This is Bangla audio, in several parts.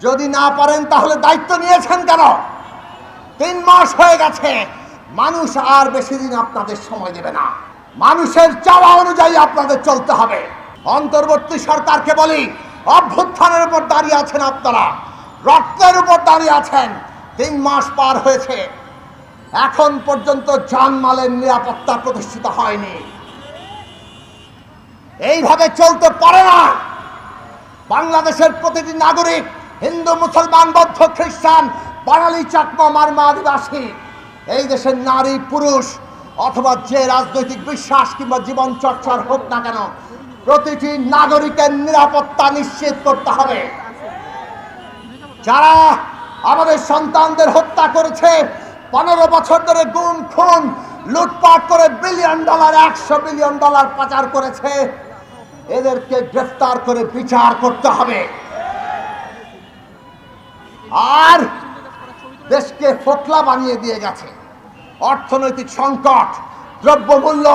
যদি না পারেন, তাহলে দায়িত্ব নিয়েছেন কেন? তিন মাস হয়ে গেছে। মানুষ আর বেশি দিন আপনাদের সময় দেবে না। মানুষের চাওয়া অনুযায়ী আপনাদের চলতে হবে। অন্তর্বর্তী সরকারকে বলি, অভ্যুত্থানের উপর দাঁড়িয়ে আছেন আপনারা। রক্তের উপর দাঁড়িয়ে আছেন। তিন মাস পার হয়েছে। এখন পর্যন্ত জানমালের নিরাপত্তা প্রতিষ্ঠিত হয়নি। এইভাবে চলতে পারে না। বাংলাদেশের প্রতিটি নাগরিক হিন্দু, মুসলমান, বৌদ্ধ, খ্রিস্টান, বাঙালি চাকমা, মারমা, আদিবাসী, এই দেশের নারী, পুরুষ, অথবা যে রাজনৈতিক বিশ্বাস কিংবা জীবন চর্চার হোক না কেন, প্রতিটি নাগরিকের নিরাপত্তা নিশ্চিত করতে হবে। যারা আমাদের সন্তানদের হত্যা করেছে, পনেরো বছর ধরে গুম, খুন, লুটপাট করে বিলিয়ন ডলার, একশো বিলিয়ন ডলার পাচার করেছে, এদেরকে গ্রেফতার করে বিচার করতে হবে। আর দেশকে ফোকলা বানিয়ে দিয়ে গেছে। অর্থনৈতিক সংকট, দ্রব্যমূল্য,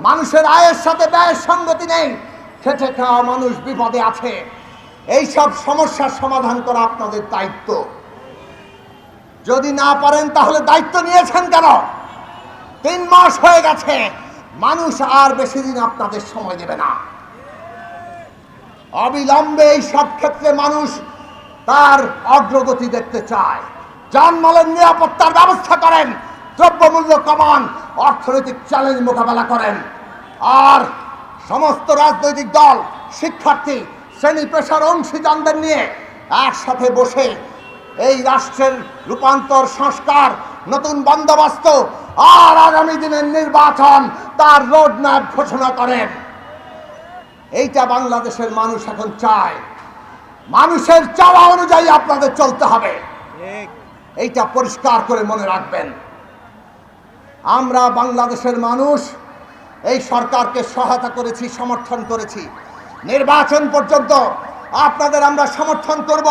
মানুষের আয়ের সাথে ব্যয়ের সঙ্গতি নেই, খেটে খাওয়া মানুষ বিপদে আছে। এই সব সমস্যার সমাধান করা আপনাদের দায়িত্ব। যদি না পারেন, তাহলে দায়িত্ব নিয়েছেন কেন? তিন মাস হয়ে গেছে, মানুষ আর বেশি দিন আপনাদের সময় দেবে না। অবিলম্বে এই সব ক্ষেত্রে মানুষ তার অগ্রগতি দেখতে চায়। যানমালের নিরাপত্তার ব্যবস্থা করেন, দ্রব্যমূল্য কমান, অর্থনৈতিক চ্যালেঞ্জ মোকাবেলা করেন। আর সমস্ত রাজনৈতিক দল, শিক্ষার্থী, শ্রেণি পেশার অংশীদারদের নিয়ে একসাথে বসে এই রাষ্ট্রের রূপান্তর সংস্কার, নতুন বন্দোবস্ত আর আগামী দিনের নির্বাচন তার রোড ম্যাপ ঘোষণা করেন। এইটা বাংলাদেশের মানুষ এখন চায়। মানুষের চাওয়া অনুযায়ী আপনাদের চলতে হবে। এইটা পরিষ্কার করে মনে রাখবেন। আমরা বাংলাদেশের মানুষ এই সরকারকে সহায়তা করেছি সমর্থন করেছি। নির্বাচন পর্যন্ত আপনাদের আমরা সমর্থন করব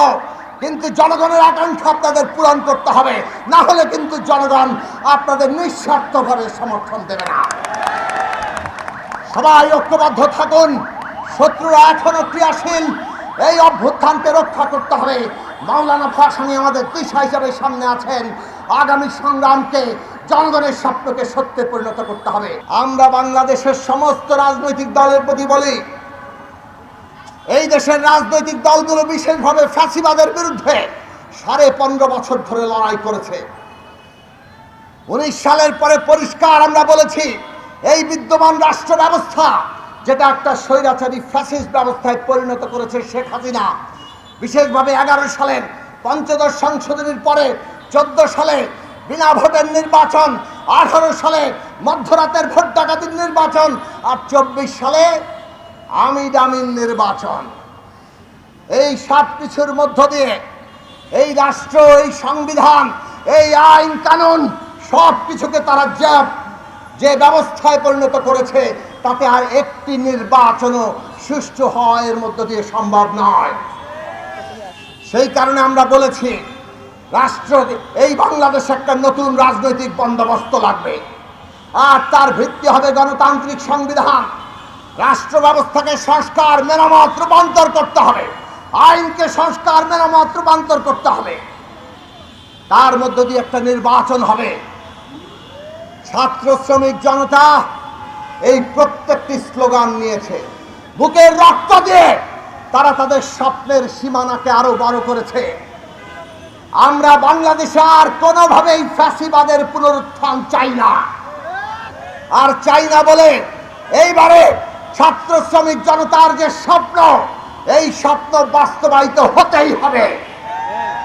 কিন্তু জনগণের আকাঙ্ক্ষা আপনাদের পূরণ করতে হবে। না হলে কিন্তু জনগণ আপনাদের নিঃস্বার্থভাবে সমর্থন দেবে না। সবাই ঐক্যবদ্ধ থাকুন। শত্রুরা এখনও ক্রিয়াশীল। এই অভ্যুত্থানকে রক্ষা করতে হবে। মাওলানা ফাসানি আমাদের দিশা হিসাবে সামনে আছেন। আগামী সংগ্রামকে, জনগণের স্বপ্নকে সত্যে পরিণত করতে হবে। আমরা বাংলাদেশের সমস্ত রাজনৈতিক দলের প্রতি বলি, এই দেশের রাজনৈতিক দলগুলো বিশেষভাবে ফ্যাসিবাদের বিরুদ্ধে সাড়ে পনেরো বছর ধরে লড়াই করেছে। উনিশ সালের পরে পরিষ্কার আমরা বলেছি, এই বিদ্যমান রাষ্ট্র ব্যবস্থা যেটা একটা স্বৈরাচারী ফ্যাসিস্ট ব্যবস্থায় পরিণত করেছে শেখ হাসিনা। বিশেষভাবে এগারো সালের পঞ্চদশ সংশোধনীর পরে চোদ্দ সালে বিনা ভোটের নির্বাচন, আঠারো সালে মধ্যরাতের ভোট ডাকাতির নির্বাচন আর চব্বিশ সালে আমির আমিন নির্বাচন। এই সব কিছুর মধ্য দিয়ে এই রাষ্ট্র, এই সংবিধান, এই আইন কানুন সব কিছুকে তারা যে ব্যবস্থায় পরিণত করেছে তাতে আর একটি নির্বাচনও সুষ্ঠু হওয়া এর মধ্য দিয়ে সম্ভব নয়। সেই কারণে আমরা বলেছি, রাষ্ট্র, এই বাংলাদেশে একটা নতুন রাজনৈতিক বন্দোবস্ত লাগবে। আর তার ভিত্তি হবে গণতান্ত্রিক সংবিধান। রাষ্ট্র ব্যবস্থাকে সংস্কার মেরামত রূপান্তর করতে হবে। আইনকে সংস্কার মেরামত রূপান্তর করতে হবে। তার মধ্য দিয়ে একটা নির্বাচন হবে। ছাত্র শ্রমিক জনতা এই প্রত্যেকটি স্লোগান নিয়েছে। বুকের রক্ত দিয়ে তারা তাদের স্বপ্নের সীমানাকে আরও বড় করেছে। আমরা বাংলাদেশে আর কোনোভাবেই ফ্যাসিবাদের পুনরুত্থান চাই না। আর চাই না বলে এইবারে ছাত্র শ্রমিক জনতার যে স্বপ্ন, এই স্বপ্ন বাস্তবায়িত হতেই হবে।